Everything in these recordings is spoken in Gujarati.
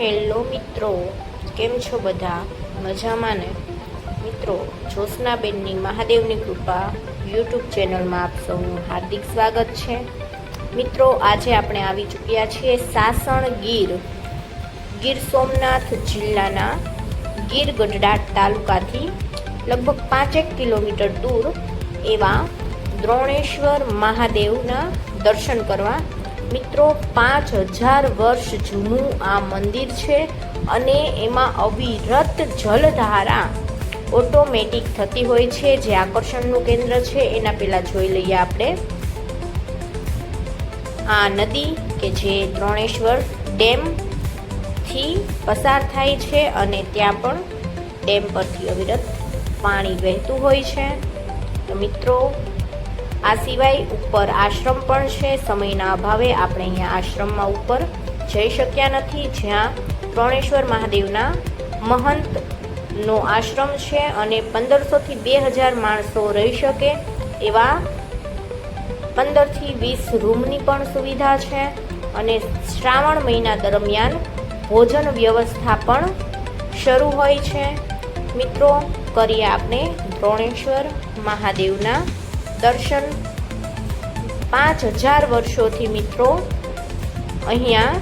હેલો મિત્રો, કેમ છો બધા? મજામાં ને? મિત્રો, જ્યોત્સનાબેનની મહાદેવની કૃપા યુટ્યુબ ચેનલમાં આપ સૌનું હાર્દિક સ્વાગત છે. મિત્રો, આજે આપણે આવી ચૂક્યા છીએ સાસણ ગીર ગીર સોમનાથ જિલ્લાના ગીર ગઢડાટ તાલુકાથી લગભગ પાંચેક કિલોમીટર દૂર એવા દ્રોણેશ્વર મહાદેવના દર્શન કરવા મિત્રો, પાંચ હજાર વર્ષ જૂનું આ મંદિર છે અને એમાં અવિરત જલધારા ઓટોમેટિક થતી હોય છે, જે આકર્ષણનું કેન્દ્ર છે, એના પહેલાં જોઈ લઈએ આપણે. આ નદી કે જે ત્રણેશ્વર ડેમથી પસાર થાય છે અને ત્યાં પણ ડેમ પરથી અવિરત પાણી વહેતું હોય છે. તો મિત્રો આ સિવાય ઉપર આશ્રમ પણ છે. સમયના અભાવે આપણે અહીંયા આશ્રમમાં ઉપર જઈ શક્યા નથી. જ્યાં ત્રણેશ્વર મહાદેવના મહંતનો આશ્રમ છે અને પંદરસોથી બે હજાર માણસો રહી શકે એવા પંદરથી વીસ રૂમની પણ સુવિધા છે અને શ્રાવણ મહિના દરમિયાન ભોજન વ્યવસ્થા પણ શરૂ હોય છે. મિત્રો, કરીએ આપણે દ્રોણેશ્વર મહાદેવના દર્શન પાંચ હજાર વર્ષોથી મિત્રો, અહીંયા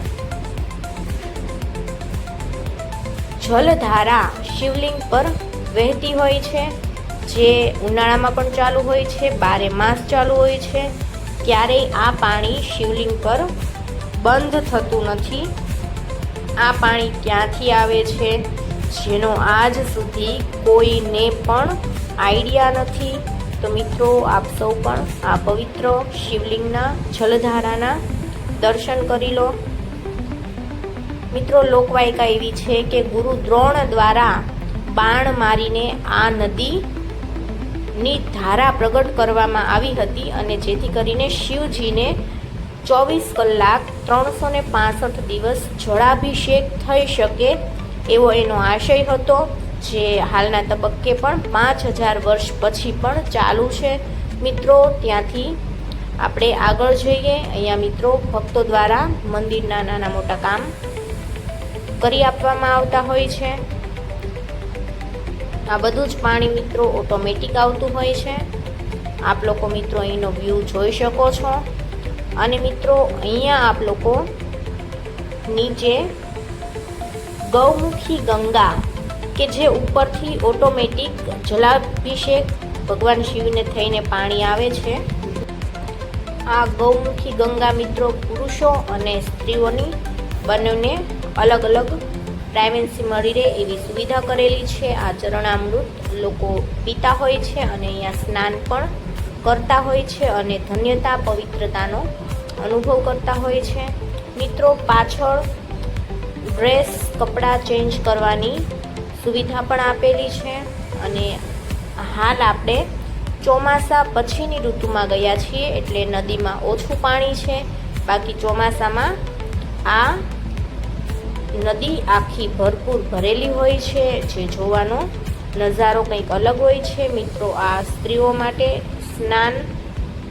જલધારા શિવલિંગ પર વહેતી હોય છે, જે ઉનાળામાં પણ ચાલુ હોય છે, બારે માસ ચાલુ હોય છે, ક્યારેય આ પાણી શિવલિંગ પર બંધ થતું નથી. આ પાણી ક્યાંથી આવે છે? જેનો આજ સુધી કોઈને પણ આઈડિયા નથી. તો મિત્રો, આપ સૌ પણ આ પવિત્ર શિવલિંગના જલધારાના દર્શન કરી લો. મિત્રો, લોકવાયકા એવી છે કે ગુરુ દ્રોણ દ્વારા બાણ મારીને આ નદી ની ધારા પ્રગટ કરવામાં આવી હતી અને જેથી કરીને શિવજીને ચોવીસ કલાક ત્રણસો ને દિવસ જળાભિષેક થઈ શકે એવો એનો આશય હતો. જે હાલના તબક્કે પણ પાંચ હજાર વર્ષ પછી પણ ચાલુ છે. મિત્રો, ત્યાંથી આપણે આગળ જઈએ. અહીંયા મિત્રો, ભક્તો દ્વારા મંદિરના નાના મોટા કામ કરી આપવામાં આવતા હોય છે. આ બધું જ પાણી મિત્રો ઓટોમેટિક આવતું હોય છે. આપ લોકો મિત્રો અહીંનો વ્યૂ જોઈ શકો છો. અને મિત્રો, અહીંયા આપ લોકો નીચે ગૌમુખી ગંગા કે જે ઉપરથી ઓટોમેટિક જલાભિષેક ભગવાન શિવને થઈને પાણી આવે છે. આ ગૌમુખી ગંગા મિત્રો પુરુષો અને સ્ત્રીઓની બંનેને અલગ અલગ પ્રાઇવેન્સી મળી રહે એવી સુવિધા કરેલી છે. આ ચરણામૃત લોકો પીતા હોય છે અને અહીંયા સ્નાન પણ કરતા હોય છે અને ધન્યતા, પવિત્રતાનો અનુભવ કરતા હોય છે. મિત્રો, પાછળ ડ્રેસ કપડાં ચેન્જ કરવાની સુવિધા પણ આપેલી છે અને હાલ આપણે ચોમાસા પછીની ઋતુમાં ગયા છીએ એટલે નદીમાં ઓછું પાણી છે. બાકી ચોમાસામાં આ નદી આખી ભરપૂર ભરેલી હોય છે, જે જોવાનો નજારો કંઈક અલગ હોય છે. મિત્રો, આ સ્ત્રીઓ માટે સ્નાન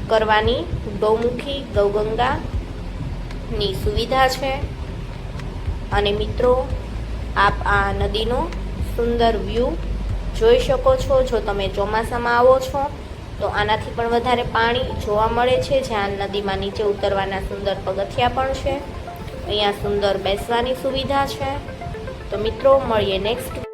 કરવાની ગૌમુખી ગૌગંગાની સુવિધા છે. અને મિત્રો, આપ આ નદીનો સુંદર વ્યૂ જોઈ શકો છો. જો તમે ચોમાસામાં આવો છો, તો આનાથી પણ વધારે પાણી જોવા મળે છે. જ્યાં નદીમાં નીચે ઉતરવાના સુંદર પગથિયા પણ છે. અહીંયા સુંદર બેસવાની સુવિધા છે. તો મિત્રો, મળીએ નેક્સ્ટ